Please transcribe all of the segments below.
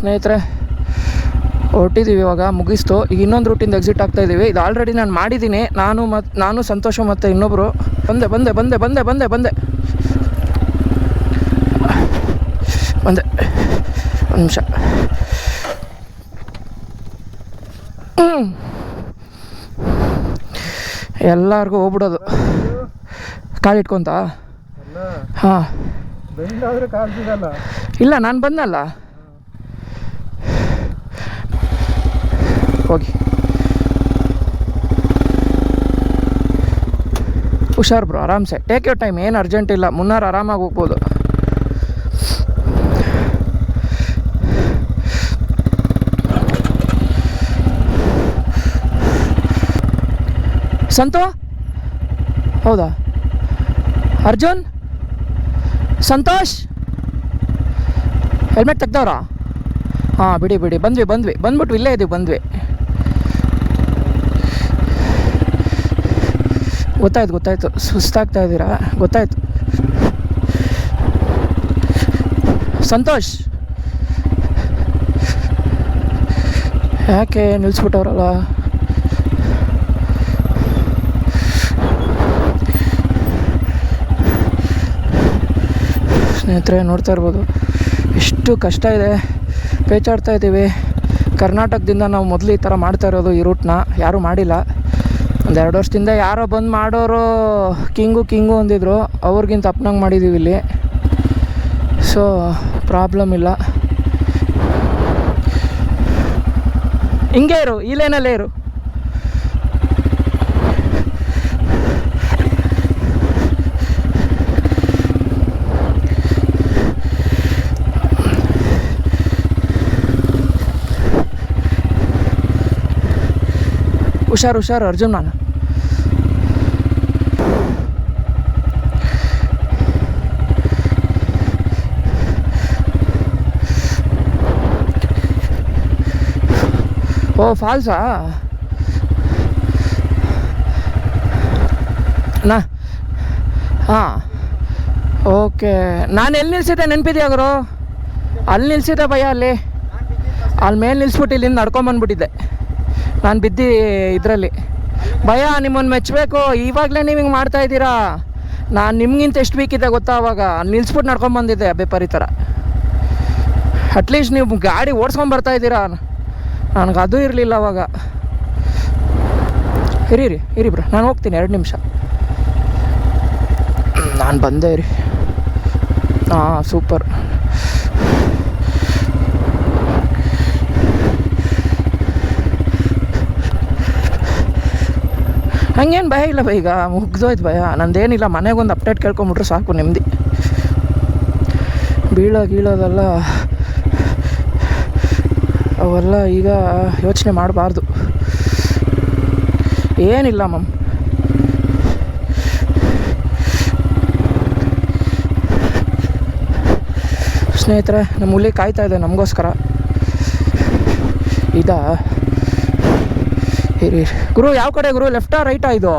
ಸ್ನೇಹಿತರೆ ಹೊರಟಿದ್ದೀವಿ ಇವಾಗ ಮುಗಿಸ್ತು. ಈಗ ಇನ್ನೊಂದು ರೂಟಿಂದ ಎಕ್ಸಿಟ್ ಆಗ್ತಾ ಇದ್ದೀವಿ ಇದು ಆಲ್ರೆಡಿ ನಾನು ಮಾಡಿದ್ದೀನಿ ನಾನು ಮತ್ತು ನಾನು ಸಂತೋಷ ಮತ್ತು ಇನ್ನೊಬ್ಬರು ಬಂದೆ ಬಂದೆ ಬಂದೆ ಬಂದೆ ಬಂದೆ ಬಂದೆ. ಬಂದೆ. ಒಂದು ನಿಮಿಷ. ಎಲ್ಲರಿಗೂ ಹೋಗ್ಬಿಡೋದು. ಕಾಲಿಟ್ಕೊಂತ ಹಾಂ. ಇಲ್ಲ ನಾನು ಬಂದಲ್ಲ. ಹೋಗಿ. ಹುಷಾರು ಬ್ರೋ, ಆರಾಮ್ಸೆ. ಟೇಕ್ ಯೋರ್ ಟೈಮ್ ಏನು ಅರ್ಜೆಂಟ್ ಇಲ್ಲ. ಮುನ್ನಾರು ಆರಾಮಾಗಿ ಹೋಗ್ಬೋದು. ಸಂತು? ಹೌದಾ? ಅರ್ಜುನ್? ಸಂತೋಷ್? ಹೆಲ್ಮೆಟ್ ತೆಗ್ದವ್ರಾ? ಹಾಂ, ಬಿಡಿ ಬಿಡಿ. ಬಂದ್ವಿ ಬಂದ್ವಿ. ಬಂದ್ಬಿಟ್ಟು ಇಲ್ಲೇ ಇದೀವಿ, ಬಂದ್ವಿ. ಗೊತ್ತಾಯ್ತು ಗೊತ್ತಾಯ್ತು. ಸುಸ್ತಾಗ್ತಾ ಇದ್ದೀರಾ? ಗೊತ್ತಾಯ್ತು. ಸಂತೋಷ್! ಯಾಕೆ ನಿಲ್ಲಿಸ್ಬಿಟ್ಟವ್ರಲ್ಲ ಸ್ನೇಹಿತರೆ, ನೋಡ್ತಾ ಇರ್ಬೋದು. ಎಷ್ಟು ಕಷ್ಟ ಇದೆ. ಪೇಚಾಡ್ತಾ ಇದ್ದೀವಿ. ಕರ್ನಾಟಕದಿಂದ ನಾವು ಮೊದಲು ಈ ಥರ ಮಾಡ್ತಾ ಇರೋದು ಈ ರೂಟ್ನ. ಯಾರೂ ಮಾಡಿಲ್ಲ. ಎರಡು ವರ್ಷದಿಂದ ಯಾರೋ ಬಂದು ಮಾಡೋರು ಕಿಂಗು ಕಿಂಗು ಅಂದಿದ್ರು. ಅವ್ರಿಗಿಂತ ಅಪ್ನಂಗೆ ಮಾಡಿದ್ದೀವಿ ಇಲ್ಲಿ. ಸೊ ಪ್ರಾಬ್ಲಮ್ ಇಲ್ಲ. ಹಿಂಗೆ ಇರು, ಈ ಲೈನಲ್ಲೇ ಇರು. ಹುಷಾರು ಹುಷಾರು ಅರ್ಜುನ್ ನಾನು. ಓ ಫಾಲ್ಸಾ ನಾ, ಹಾಂ, ಓಕೆ. ನಾನು ಎಲ್ಲಿ ನಿಲ್ಸಿದ್ದೆ ನೆನಪಿದ್ಯಾ ಗುರು? ಅಲ್ಲಿ ನಿಲ್ಸಿದ್ದೆ ಭಯ ಅಲ್ಲಿ. ಅಲ್ಲಿ ಮೇಲೆ ನಿಲ್ಸ್ಬಿಟ್ಟು ಇಲ್ಲಿಂದ ನಡ್ಕೊಂಬಂದ್ಬಿಟ್ಟಿದ್ದೆ ನಾನು ಬಿದ್ದು ಇದರಲ್ಲಿ. ಭಯ ನಿಮ್ಮನ್ನು ಮೆಚ್ಚಬೇಕು ಇವಾಗಲೇ ನೀವು ಹಿಂಗೆ ಮಾಡ್ತಾ ಇದ್ದೀರಾ? ನಾನು ನಿಮ್ಗಿಂತ ಎಷ್ಟು ವೀಕಿದ್ದೆ ಗೊತ್ತಾ ಅವಾಗ? ಅಲ್ಲಿ ನಿಲ್ಸ್ಬಿಟ್ಟು ನಡ್ಕೊಂಬಂದಿದ್ದೆ ಬೇಪಾರಿ ಥರ ಅಟ್ಲೀಸ್ಟ್ ನೀವು ಗಾಡಿ ಓಡಿಸ್ಕೊಂಬರ್ತಾ ಇದ್ದೀರಾ? ನನಗೆ ಅದು ಇರಲಿಲ್ಲ ಅವಾಗ. ಇರಿ ರೀ ಇರಿ ಬ್ರ, ನಾನು ಹೋಗ್ತೀನಿ ಎರಡು ನಿಮಿಷ. ನಾನು ಬಂದೆ ರೀ ಹಾಂ, ಸೂಪರ್. ಹಂಗೇನು ಭಯ ಇಲ್ಲ ಬೈ ಈಗ ಮುಗ್ದೋಯ್ತು ಭಯ. ನಂದೇನಿಲ್ಲ, ಮನೆಗೊಂದು ಅಪ್ಡೇಟ್ ಕೇಳ್ಕೊಂಬಿಟ್ರೆ ಸಾಕು ನೆಮ್ಮದಿ ಬೀಳೋ ಗೀಳೋದೆಲ್ಲ. ಅವೆಲ್ಲ ಈಗ ಯೋಚನೆ ಮಾಡಬಾರ್ದು. ಏನಿಲ್ಲ ಮಮ್. ಸ್ನೇಹಿತರೆ, ನಮ್ಮ ಹುಲಿ ಕಾಯ್ತಾ ಇದೆ ನಮಗೋಸ್ಕರ. ಇದಾ. ಗುರು, ಯಾವ ಕಡೆ ಗುರು? ಲೆಫ್ಟಾ, ರೈಟಾ ಇದು?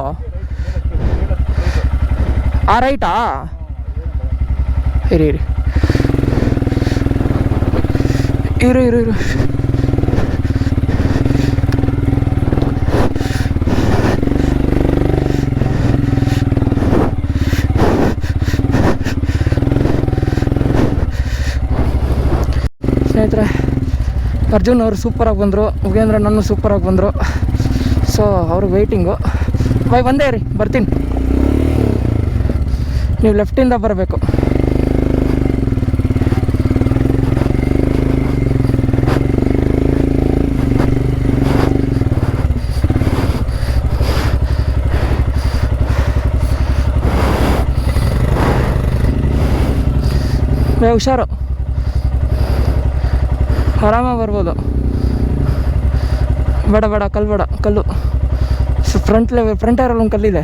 ಆ ರೈಟಾ? ಇರಿ ಇರಿ. ಇರು ಇರು ಇರು ಸ್ನೇಹಿತರೆ ಅರ್ಜುನ್ ಅವರು ಸೂಪರಾಗಿ ಬಂದರು ಮುಗೇಂದ್ರ ನನ್ನ ಸೂಪರಾಗಿ ಬಂದರು. ಸೊ ಅವ್ರಿಗೆ ವೆಯ್ಟಿಂಗು ಬೈ ಬಂದೇ ರೀ ಬರ್ತೀನಿ. ನೀವು ಲೆಫ್ಟಿಂದ ಬರಬೇಕು. ಹುಷಾರು. ಆರಾಮಾಗಿ ಬರ್ಬೋದು. ಬೇಡ ಬೇಡ, ಕಲ್ಲು ಬೇಡ, ಕಲ್ಲು. ಫ್ರಂಟ್ ಲೆವೆಲ್ ಫ್ರಂಟ್ ಒಂದು ಕಲ್ಲಿದೆ.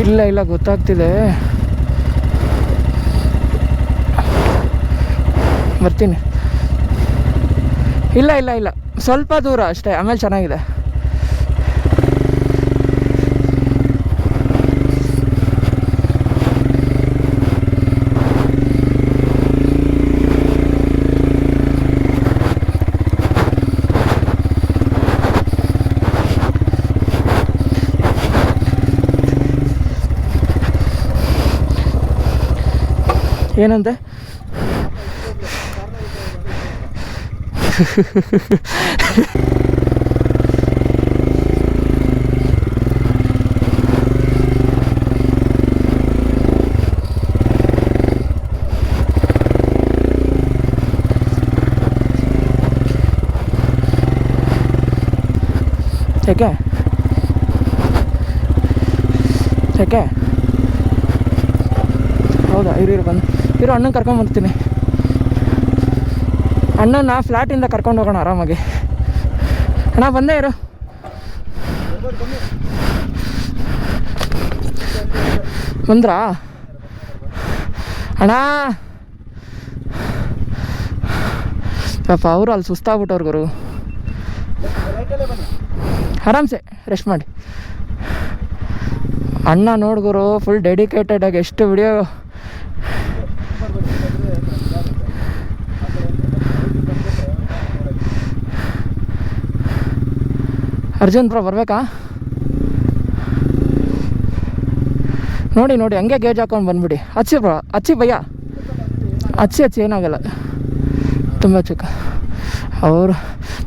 ಇಲ್ಲ ಇಲ್ಲ, ಗೊತ್ತಾಗ್ತಿದೆ. ಬರ್ತೀನಿ. ಇಲ್ಲ ಇಲ್ಲ ಇಲ್ಲ. ಸ್ವಲ್ಪ ದೂರ ಅಷ್ಟೇ, ಆಮೇಲೆ ಚೆನ್ನಾಗಿದೆ. ಏನಂತೆ ಯಾಕೆ? ಯಾಕೆ? ಹೌದಾ ಇರು ಬಂದು ಇರು, ಅಣ್ಣನ ಕರ್ಕೊಂಬರ್ತೀನಿ ಅಣ್ಣನ ಫ್ಲ್ಯಾಟಿಂದ ಕರ್ಕೊಂಡು ಹೋಗೋಣ ಆರಾಮಾಗಿ. ಅಣ್ಣ, ಬಂದೇ ಇರು. ಬಂದ್ರಾ? ಅಣ್ಣ. ಪಾಪ, ಅವರು ಅಲ್ಲಿ ಸುಸ್ತಾಗ್ಬಿಟ್ಟವ್ರು ಗುರು. ಆರಾಮ್ಸೆ ರೆಸ್ಟ್ ಮಾಡಿ. ಅಣ್ಣ ನೋಡ್ಗುರು ಫುಲ್ ಡೆಡಿಕೇಟೆಡ್ ಆಗಿ ಎಷ್ಟು ವಿಡಿಯೋ ಅರ್ಜುನ್ ಬ್ರೋ, ಬರ್ಬೇಕಾ? ನೋಡಿ ನೋಡಿ, ಹಂಗೆ ಗೇಜ್ ಹಾಕೊಂಡು ಬಂದ್ಬಿಡಿ. ಹಚ್ಚಿ ಬ್ರೋ ಹಚ್ಚಿ ಭಯ್ಯ. ಹಚ್ಚಿ ಹಚ್ಚಿ ಏನಾಗಲ್ಲ. ತುಂಬ ಚಿಕ್ಕ. ಅವರು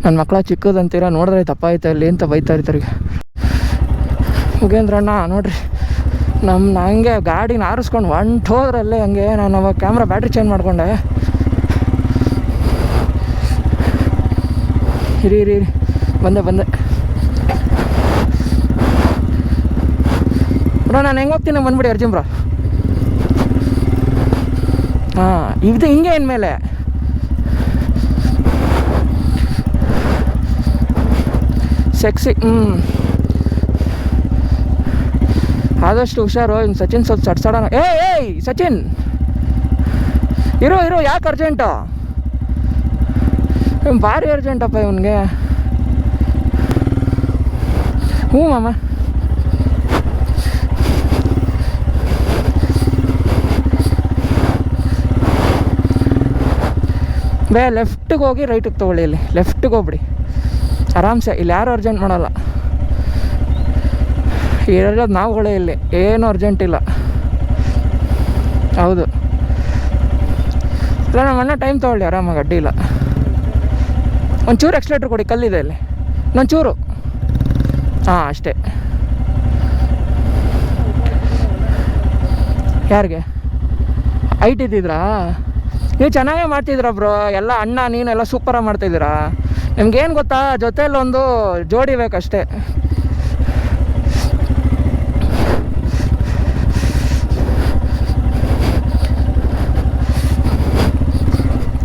ನನ್ನ ಮಕ್ಕಳ ಚಿಕ್ಕದಂತೀರ ನೋಡಿದ್ರೆ ತಪ್ಪಾಯ್ತಾ ಇಲ್ಲಿ ಅಂತ ಬೈತಾ ಇರ್ತಾರೆ ಮುಗೇಂದ್ರಣ್ಣ, ನೋಡ್ರಿ. ನಮ್ಮ ಹಂಗೆ ಗಾಡಿನ ಆರಿಸ್ಕೊಂಡು ಹೊಂಟೋದ್ರಲ್ಲೇ ಹಂಗೆ, ನಾನು ಅವಾಗ ಕ್ಯಾಮ್ರಾ ಬ್ಯಾಟ್ರಿ ಚೇಂಜ್ ಮಾಡಿಕೊಂಡೆ. ಇರಿ ಇರಿ. ಬಂದೆ ಬಂದೆ. ಬ್ರೋ, ನಾನು ಹೆಂಗೆ ಹೋಗ್ತೀನಿ ಬಂದ್ಬಿಡಿ, ಅರ್ಜುನ್ ಬ್ರೋ. ಹಾಂ, ಇದು ಹಿಂಗೆ ಇನ್ಮೇಲೆ. ಸೆಕ್ಸಿ ಹ್ಞೂ ಆದಷ್ಟು ಹುಷಾರು ಇನ್ನು ಸಚಿನ್ ಸ್ವಲ್ಪ ಚಡ್ಸಾಡೋಣ ಏ, ಏಯ್, ಸಚಿನ್! ಇರೋ ಇರೋ, ಯಾಕೆ ಅರ್ಜೆಂಟು ಭಾರಿ ಅರ್ಜೆಂಟಪ್ಪ ಇವನಿಗೆ. ಹ್ಞೂ ಮಾಮ. ಬೇ ಲೆಫ್ಟಿಗೆ ಹೋಗಿ ರೈಟಿಗೆ ತೊಗೊಳ್ಳಿ ಇಲ್ಲಿ. ಲೆಫ್ಟಿಗೆ ಹೋಗ್ಬಿಡಿ. ಆರಾಮ್ಸೆ, ಇಲ್ಲಿ ಯಾರು ಅರ್ಜೆಂಟ್ ಮಾಡಲ್ಲ. ಇರೋದು ನಾವುಗಳೇ ಇಲ್ಲಿ. ಏನು ಅರ್ಜೆಂಟ್ ಇಲ್ಲ. ಹೌದು. ಇಲ್ಲ ನಮ್ಮ ಅಣ್ಣ ಟೈಮ್ ತೊಗೊಳ್ಳಿ, ಆರಾಮಾಗಿ, ಅಡ್ಡಿ ಇಲ್ಲ. ಒಂಚೂರು ಎಕ್ಸ್ಲೇಟ್ರ್ ಕೊಡಿ, ಕಲ್ಲಿದೆ ಇಲ್ಲಿ. ಒಂಚೂರು ಹಾಂ, ಅಷ್ಟೇ. ಯಾರಿಗೆ? ಐಟ್ ಇದ್ದಿದ್ರಾ? ನೀವು ಚೆನ್ನಾಗೇ ಮಾಡ್ತಿದ್ದೀರಾ ಬ್ರೋ? ಎಲ್ಲ ಅಣ್ಣ ನೀನೆಲ್ಲ ಸೂಪರಾಗಿ ಮಾಡ್ತಿದ್ದೀರಾ? ನಿಮ್ಗೇನು ಗೊತ್ತಾ? ಜೊತೆಯಲ್ಲಿ ಒಂದು ಜೋಡಿ ಬೇಕಷ್ಟೇ.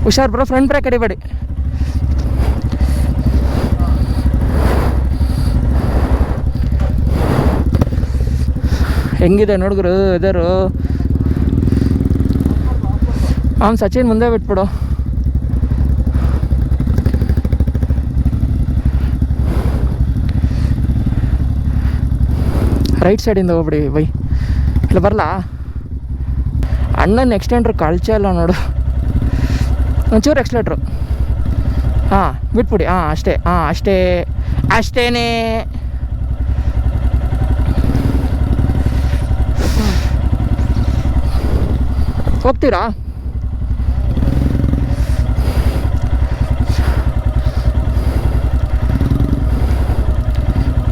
ಹುಷಾರು ಬ್ರೋ ಫ್ರಂಟ್ ಬ್ರೇಕ್ ಕಡಿಬೇಡಿ. ಹೆಂಗಿದೆ ನೋಡಿದ್ರು ಇದರು ಅವ್ನು ಸಚಿನ್ ಮುಂದೆ ಬಿಟ್ಬಿಡು. ರೈಟ್ ಸೈಡಿಂದ ಹೋಗ್ಬಿಡಿ, ಬೈ. ಇಲ್ಲ, ಬರಲಾ? ಅಣ್ಣನ ಎಕ್ಸ್ಟೆಂಡ್ರು ಕಳ್ಚೆ ಇಲ್ಲ ನೋಡು. ಒಂಚೂರು ಎಕ್ಸ್ಲೇಟ್ರು ಹಾಂ, ಬಿಟ್ಬಿಡಿ. ಹಾಂ, ಅಷ್ಟೇ. ಹಾಂ, ಅಷ್ಟೇ. ಅಷ್ಟೇನೇ. ಹೋಗ್ತೀರಾ?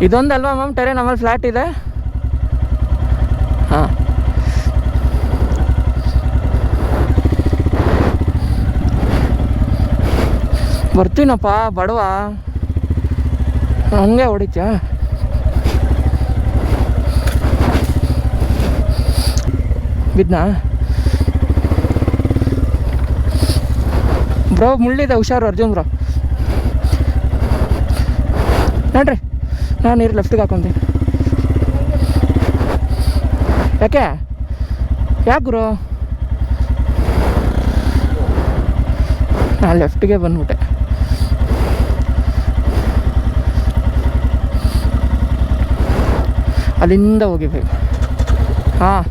ಇದೊಂದಲ್ವಾ ಮ್ಯಾಮ್ ಟೆರೆ ನಮ್ಮಲ್ಲಿ ಫ್ಲ್ಯಾಟ್ ಇದೆ. ಹಾಂ. ಬರ್ತೀನಪ್ಪ, ಬಡವ. ಹಂಗೆ ಹೊಡಿತ್ಯಾ? ಬಿದ್ನಾ? ಬ್ರೋ, ಮುಳ್ಳಿದೆ, ಹುಷಾರು ಅರ್ಜುನ್ ಬ್ರೋ. ನೋಡ್ರಿ. ನಾನು ನೀರು ಲೆಫ್ಟಿಗೆ ಹಾಕೊಂತೀನಿ ಯಾಕೆ? ಯಾಕೆ ಗುರು? ನಾನು ಲೆಫ್ಟಿಗೆ ಬಂದ್ಬಿಟ್ಟೆ. ಅಲ್ಲಿಂದ ಹೋಗಿಬೇಕು ಹಾಂ.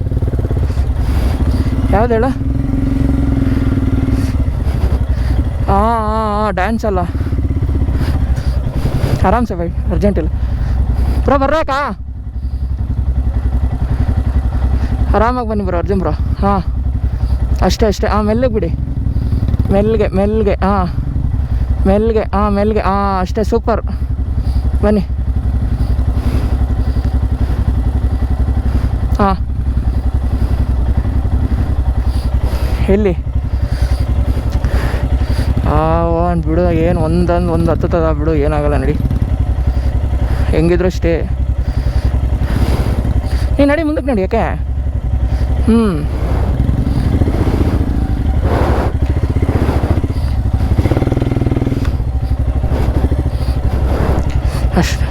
ಯಾವ್ದು ಹೇಳ? ಹಾಂ ಹಾಂ ಹಾಂ ಡ್ಯಾನ್ಸ್ ಅಲ್ಲ. ಆರಾಮ್ಸೆ ಬೈ ಅರ್ಜೆಂಟ್ ಇಲ್ಲ. ಬ್ರೋ ಬರ್ಬೇಕಾ ಆರಾಮಾಗಿ ಬನ್ನಿ ಬ್ರೋ, ಅರ್ಜುನ್ ಬ್ರೋ. ಹಾಂ. ಅಷ್ಟೇ ಅಷ್ಟೇ. ಹಾಂ ಮೆಲ್ಲಗೆ ಬಿಡಿ. ಮೆಲ್ಗೆ ಮೆಲ್ಗೆ ಹಾಂ ಮೆಲ್ಗೆ ಹಾಂ ಮೆಲ್ಗೆ ಹಾಂ ಅಷ್ಟೇ, ಸೂಪರ್. ಬನ್ನಿ. ಹಾಂ ಎಲ್ಲಿ? ಆ ಒಂದು ಬಿಡು, ಏನು ಒಂದೊಂದು, ಒಂದು ಹತ್ತದ ಬಿಡು, ಏನಾಗಲ್ಲ, ನಡಿ. ಹೆಂಗಿದ್ರು ಅಷ್ಟೇ. ನೀ ನಡಿ ಮುಂದಕ್ಕೆ ನಡಿ ಯಾಕೆ? ಹ್ಞೂ ಅಷ್ಟೆ.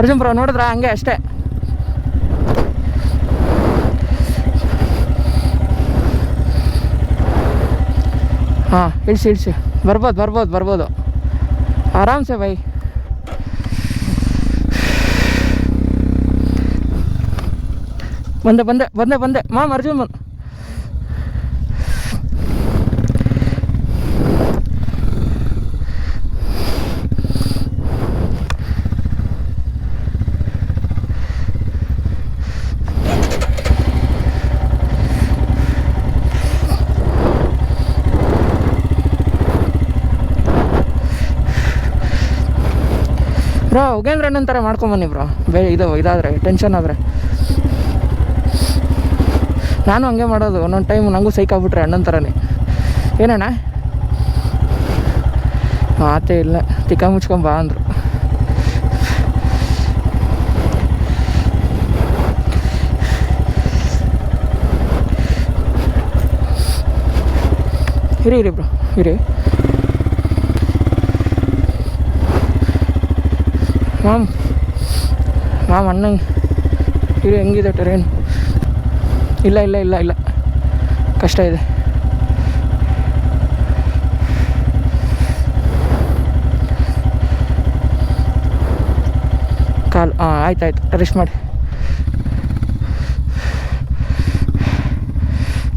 ಅರ್ಜುನ್ ಬ್ರೋ ನೋಡಿದ್ರಾ? ಹಂಗೆ ಅಷ್ಟೇ. ಹಾಂ, ಇಳಿಸಿ ಇಳಿಸಿ. ಬರ್ಬೋದು ಬರ್ಬೋದು ಬರ್ಬೋದು. ಆರಾಮ್ಸೆ ಬೈ. ಬಂದೆ ಬಂದೆ ಬಂದೆ ಬಂದೆ. ಮಾಮ್, ಅರ್ಜುನ್ ಬಂದು. ಅಣ್ಣನ ಥರ ಮಾಡ್ಕೊಂಬನ್ನಿ ಬ್ರೋ. ಬೇ, ಇದು, ಇದಾದರೆ ಟೆನ್ಷನ್ ಆದರೆ. ನಾನು ಹಂಗೆ ಮಾಡೋದು, ಒಂದೊಂದು ಟೈಮ್ ನನಗೂ ಸೈಕ್ ಆಗ್ಬಿಟ್ರೆ ಅಣ್ಣನ ಥರನೇ ಏನಣ್ಣ? ಮಾತೇ ಇಲ್ಲ, ತಿಕ್ಕ ಮುಚ್ಕೊಂಬ ಅಂದರು. ಇರಿ ಇರಿ ಬ್ರೋ, ಇರಿ. ಮಾಮ್. ಮಾಮ್ ಅಣ್ಣಂಗೆ. ಇದು ಹೆಂಗಿದೆ ಟ್ರೈನ್ ಇಲ್ಲ ಇಲ್ಲ ಇಲ್ಲ ಇಲ್ಲ. ಕಷ್ಟ ಇದೆ. ಕಾಲು ಹಾಂ ಆಯ್ತು ಆಯ್ತು. ರೆಸ್ಟ್ ಮಾಡಿ.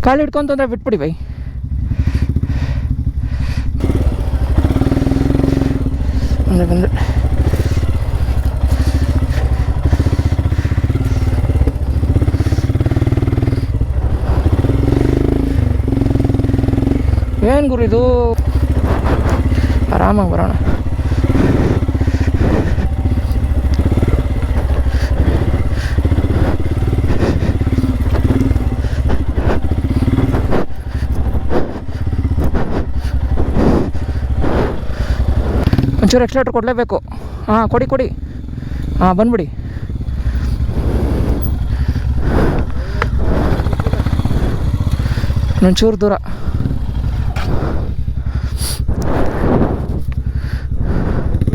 ಕಾಲು ಹಿಡ್ಕೊಂತಂದ್ರೆ ಬಿಟ್ಬಿಡಿ ಬೈ ಬಂದೆ ಬಂದೆ. ಏನು ಗುರು ಇದು? ಆರಾಮಾಗಿ ಬರೋಣ. ಒಂಚೂರು ಎಕ್ಸ್ಟ್ರಾ ಕೊಡಲೇಬೇಕು. ಹಾಂ, ಕೊಡಿ ಕೊಡಿ. ಹಾಂ, ಬಂದ್ಬಿಡಿ. ಒಂಚೂರು ದೂರ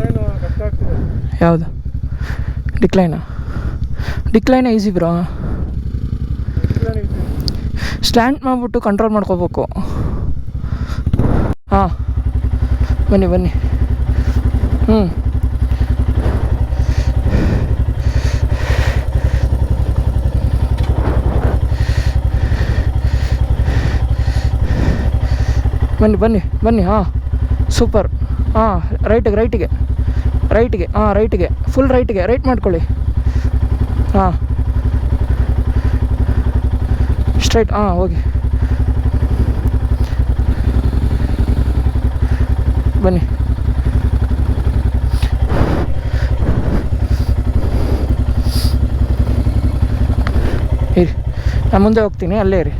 ಏನು ಕಷ್ಟ ಆಗ್ತಿದೆ ಯಾವುದು? ಡಿಕ್ಲೈನಾ ಡಿಕ್ಲೈನ ಈಸಿ ಬ್ರೋ. ಸ್ಟ್ಯಾಂಡ್ ಮಾಡಿಬಿಟ್ಟು ಕಂಟ್ರೋಲ್ ಮಾಡ್ಕೋಬೇಕು. ಹಾಂ. ಬನ್ನಿ ಬನ್ನಿ. ಹ್ಞೂ ಬನ್ನಿ ಬನ್ನಿ ಬನ್ನಿ, ಹಾಂ. ಸೂಪರ್ ಹಾಂ ರೈಟಿಗೆ ರೈಟಿಗೆ ರೈಟಿಗೆ ಹಾಂ ರೈಟ್ಗೆ ಫುಲ್ ರೈಟ್ಗೆ ರೈಟ್ ಮಾಡ್ಕೊಳ್ಳಿ. ಹಾಂ ಸ್ಟ್ರೈಟ್ ಹಾಂ ಹೋಗಿ. ಬನ್ನಿ. ಇರಿ, ನಾನು ಮುಂದೆ ಹೋಗ್ತೀನಿ, ಅಲ್ಲೇ ಇರಿ.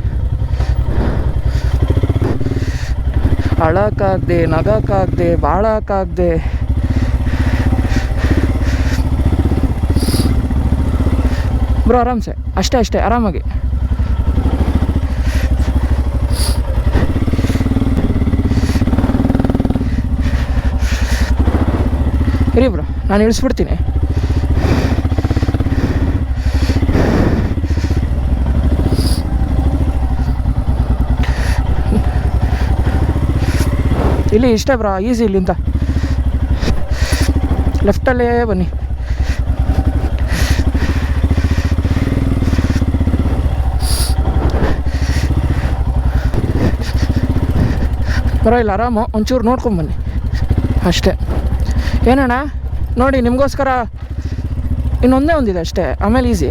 ಅಳಕ್ಕಾಗ್ದೆ, ನಗಕ್ಕಾಗ್ದೆ, ಬಾಳಕ್ಕಾಗ್ದೆ. ಬ್ರೋ ಆರಾಮ್ಸೆ. ಅಷ್ಟೇ ಅಷ್ಟೇ, ಆರಾಮಾಗಿ. ಇರಿ ಬ್ರೋ, ನಾನು ಇಳಿಸ್ಬಿಡ್ತೀನಿ. ಇಲ್ಲಿ ಇಷ್ಟೇ ಬ್ರೋ, ಈಸಿ ಇಲ್ಲಿಂದ ಲೆಫ್ಟಲ್ಲೇ ಬನ್ನಿ. ಬರೋ ಇಲ್ಲ, ಆರಾಮು. ಒಂಚೂರು ನೋಡ್ಕೊಂಬನ್ನಿ ಅಷ್ಟೇ. ಏನಣ್ಣ? ನೋಡಿ, ನಿಮಗೋಸ್ಕರ ಇನ್ನೊಂದೇ ಒಂದಿದೆ ಅಷ್ಟೇ. ಆಮೇಲೆ ಈಸಿ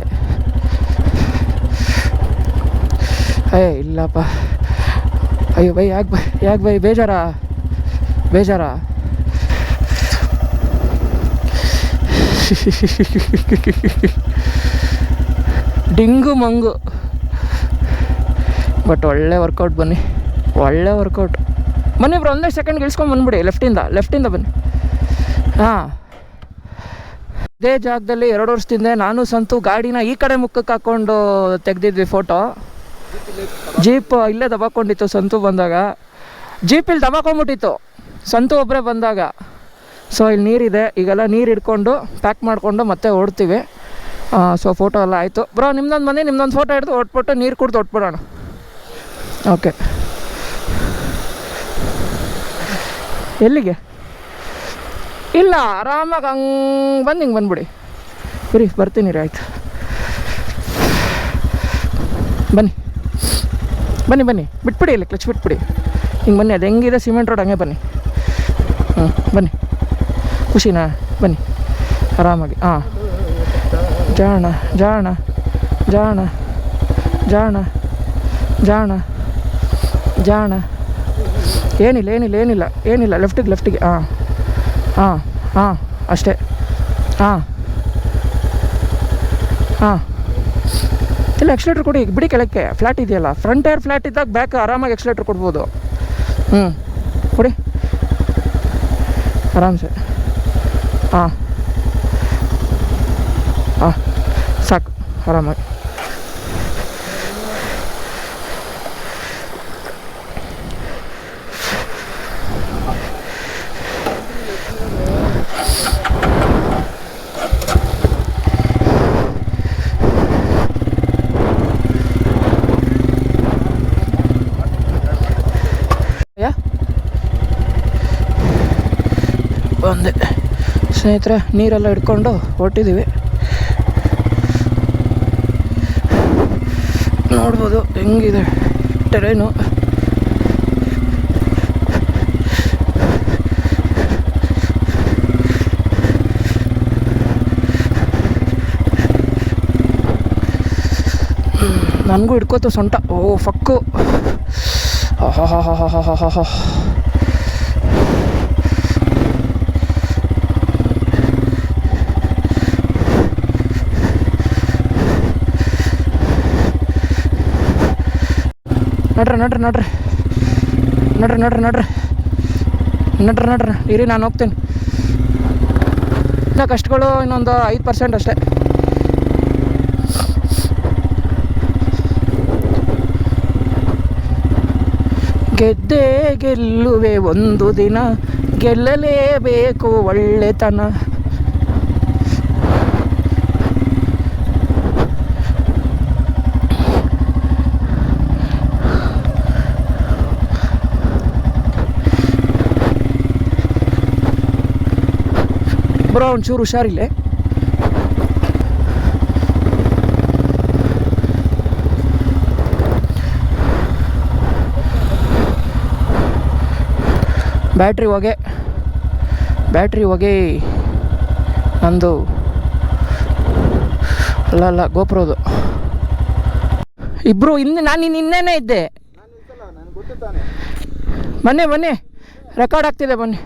ಏ, ಇಲ್ಲಪ್ಪ. ಅಯ್ಯೋ, ಬೈ, ಯಾಕೆ ಬೈ ಯಾಕೆ ಬೈ, ಬೇಜಾರಾ? ಬೇಜಾರಾ? ಡಿಂಗು ಮಂಗು. ಬಟ್ ಒಳ್ಳೆ ವರ್ಕೌಟ್ ಬನ್ನಿ. ಒಳ್ಳೆ ವರ್ಕೌಟ್ ಬನ್ನಿ ಬ್ರೋ, ಒಂದೇ ಸೆಕೆಂಡ್ ಇಳಿಸ್ಕೊಂಡು ಬಂದ್ಬಿಡಿ ಲೆಫ್ಟಿಂದ ಲೆಫ್ಟಿಂದ ಬನ್ನಿ. ಹಾಂ. ಅದೇ ಜಾಗದಲ್ಲಿ ಎರಡು ವರ್ಷದಿಂದ ನಾನು, ಸಂತು, ಗಾಡಿನ ಈ ಕಡೆ ಮುಖಕ್ಕೆ ಹಾಕ್ಕೊಂಡು ತೆಗ್ದಿದ್ವಿ ಫೋಟೋ ಜೀಪ್ ಇಲ್ಲೇ ದಬಾಕೊಂಡಿತ್ತು ಸಂತು ಬಂದಾಗ. ಜೀಪಲ್ಲಿ ದಬಾಕೊಂಡ್ಬಿಟ್ಟಿತ್ತು. ಸಂತು ಒಬ್ಬರೇ ಬಂದಾಗ. ಸೊ ಇಲ್ಲಿ ನೀರಿದೆ. ಈಗೆಲ್ಲ ನೀರು ಹಿಡ್ಕೊಂಡು ಪ್ಯಾಕ್ ಮಾಡಿಕೊಂಡು ಮತ್ತೆ ಓಡ್ತೀವಿ. ಸೊ ಫೋಟೋ ಎಲ್ಲ ಆಯಿತು. ಬ್ರೋ, ನಿಮ್ದೊಂದು ಮನೆ, ನಿಮ್ದೊಂದು ಫೋಟೋ ಹಿಡಿದು ಒಟ್ಬಿಟ್ಟು ನೀರು ಕುಡ್ದು ಒಟ್ಬಿಡೋಣ ಓಕೆ ಎಲ್ಲಿಗೆ? ಇಲ್ಲ, ಆರಾಮಾಗಿ ಹಂಗೆ ಬಂದು ಹಿಂಗೆ ಬಂದ್ಬಿಡಿ. ಇರಿ, ಬರ್ತೀನಿ ರೀ ಆಯಿತು. ಬನ್ನಿ. ಬನ್ನಿ ಬನ್ನಿ. ಬಿಟ್ಬಿಡಿ ಇಲ್ಲಿ, ಕ್ಲಚ್ ಬಿಟ್ಬಿಡಿ. ಹಿಂಗೆ ಬನ್ನಿ, ಅದು ಹೆಂಗಿದೆ ಸಿಮೆಂಟ್ ರೋಡ್, ಹಂಗೆ ಬನ್ನಿ. ಹ್ಞೂ ಬನ್ನಿ. ಖುಷಿನಾ? ಬನ್ನಿ. ಆರಾಮಾಗಿ ಹಾಂ ಜಾಣ ಜಾಣ ಜಾಣ ಜಾಣ ಜಾಣ ಜಾಣ. ಏನಿಲ್ಲ ಏನಿಲ್ಲ ಏನಿಲ್ಲ ಏನಿಲ್ಲ. ಲೆಫ್ಟಿಗೆ ಲೆಫ್ಟಿಗೆ ಹಾಂ ಹಾಂ ಹಾಂ ಅಷ್ಟೇ. ಹಾಂ ಹಾಂ ಇಲ್ಲ ಎಕ್ಸ್ಲೇಟ್ರ್ ಕೊಡಿ. ಬಿಡಿ ಕೆಳಕ್ಕೆ. ಫ್ಲ್ಯಾಟ್ ಇದೆಯಲ್ಲ. ಫ್ರಂಟ್ ಟೈರ್ ಫ್ಲ್ಯಾಟ್ ಇದ್ದಾಗ ಬ್ಯಾಕ್ ಆರಾಮಾಗಿ ಎಕ್ಸ್ಲೇಟ್ರ್ ಕೊಡ್ಬೋದು. ಹ್ಞೂ ಕೊಡಿ. ಆರಾಮ್ಸೆ. ಹಾಂ ಹಾಂ ಸಾಕು. ಆರಾಮಾಗಿ. ಒಂದೇ ಸ್ನೇಹಿತರೆ ನೀರೆಲ್ಲ ಹಿಡ್ಕೊಂಡು ಹೊಟ್ಟಿದ್ದೀವಿ ನೋಡ್ಬೋದು ಹೆಂಗಿದೆ ಟ್ರೈನು ನನಗೂ ಹಿಡ್ಕೋತು ಸೊಂಟ. ಓ ಫಕ್ಕು ಆಹಾಹಾಹಾಹಾಹಾಹಾ. ನಡ್ರಿ, ನೋಡ್ರಿ ನೋಡ್ರಿ. ನೋಡ್ರಿ ನೋಡ್ರಿ ನೋಡ್ರಿ. ನೋಡ್ರಿ ನೋಡ್ರಿ. ಇರಿ, ನಾನು ಹೋಗ್ತೀನಿ. ಇನ್ನು ಕಷ್ಟಗಳು ಇನ್ನೊಂದು ಐದು ಪರ್ಸೆಂಟ್ ಅಷ್ಟೇ. ಗೆದ್ದೇ ಗೆಲ್ಲುವೆ ಒಂದು ದಿನ, ಗೆಲ್ಲಲೇಬೇಕು ಒಳ್ಳೆತನ. ಬ್ರೋ ಒಂಚೂರು ಹುಷಾರಿಲ್ಲ ಬ್ಯಾಟ್ರಿ ಹೊಗೆ ಬ್ಯಾಟ್ರಿ ಹೊಗೆ ನಂದು ಅಲ್ಲ ಅಲ್ಲ ಗೋಪ್ರೋದು. ಇಬ್ಬರು ಇನ್ನು ನಾನು ಇನ್ನು ನಾನು ಇದ್ದೆ ಬನ್ನಿ ಬನ್ನಿ ರೆಕಾರ್ಡ್ ಆಗ್ತಿದೆ ಬನ್ನಿ.